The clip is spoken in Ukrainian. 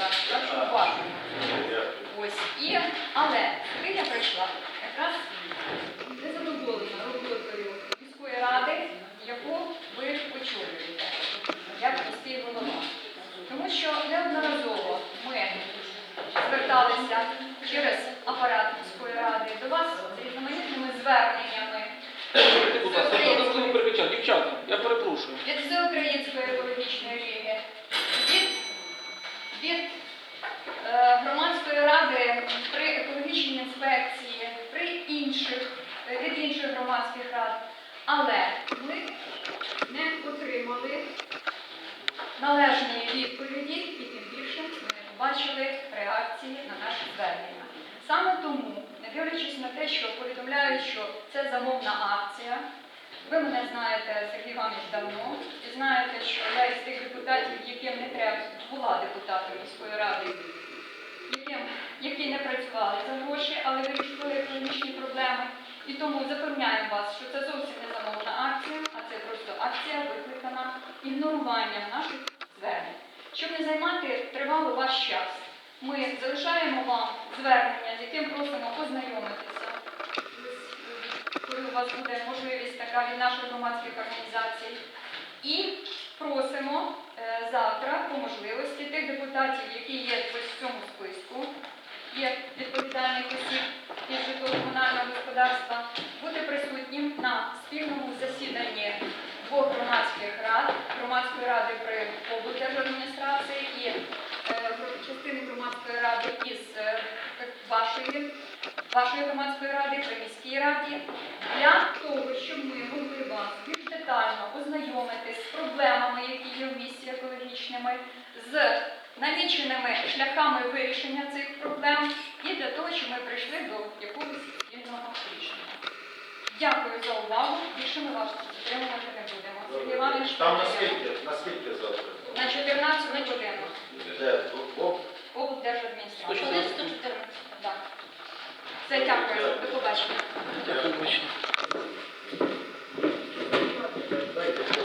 так, увагу. Ось і, але скриня прийшла якраз незадоволена роботою міської ради, яку ви очолюєте, як міський голова. Тому що неодноразово ми зверталися через апарат міської ради до вас з різноманітними зверненнями. Дівчата, я перепрошую. Від всеукраїнської екологічної ліги. Але ми не отримали належної відповіді і тим більше ми не побачили реакції на наше звернення. Саме тому, не дивлячись на те, що повідомляють, що це замовна акція, ви мене знаєте, Сергій Іванович, давно, і знаєте, що я із тих депутатів, яким не треба була депутатом міської ради, яким, які не працювали за гроші, але вирішували економічні проблеми. І тому запевняю вас, що це зовсім не замовна акція, а це просто акція викликана ігноруванням наших звернень. Щоб не займати тривало ваш час, ми залишаємо вам звернення, з яким просимо ознайомитися, коли у вас буде можливість така від наших громадських організацій. І просимо е, завтра по можливості тих депутатів, які є в цьому списку, є відповідальних осіб із житлово-комунального господарства, бути присутнім на спільному засіданні двох громадських рад, громадської ради при облдержадміністрації і е, гро- частини громадської ради із е, вашої, вашої громадської ради при міській раді, для того, щоб ми могли вас більш детально ознайомити з проблемами, які є в місті екологічними, з наміченими шляхами вирішення цих проблем, і для того, щоб ми прийшли до якогось спільного рішення. Дякую за увагу. Більше ми вас затримувати не будемо. Там наскільки? 114. Так. Все, дякую. До побачення. Дякую.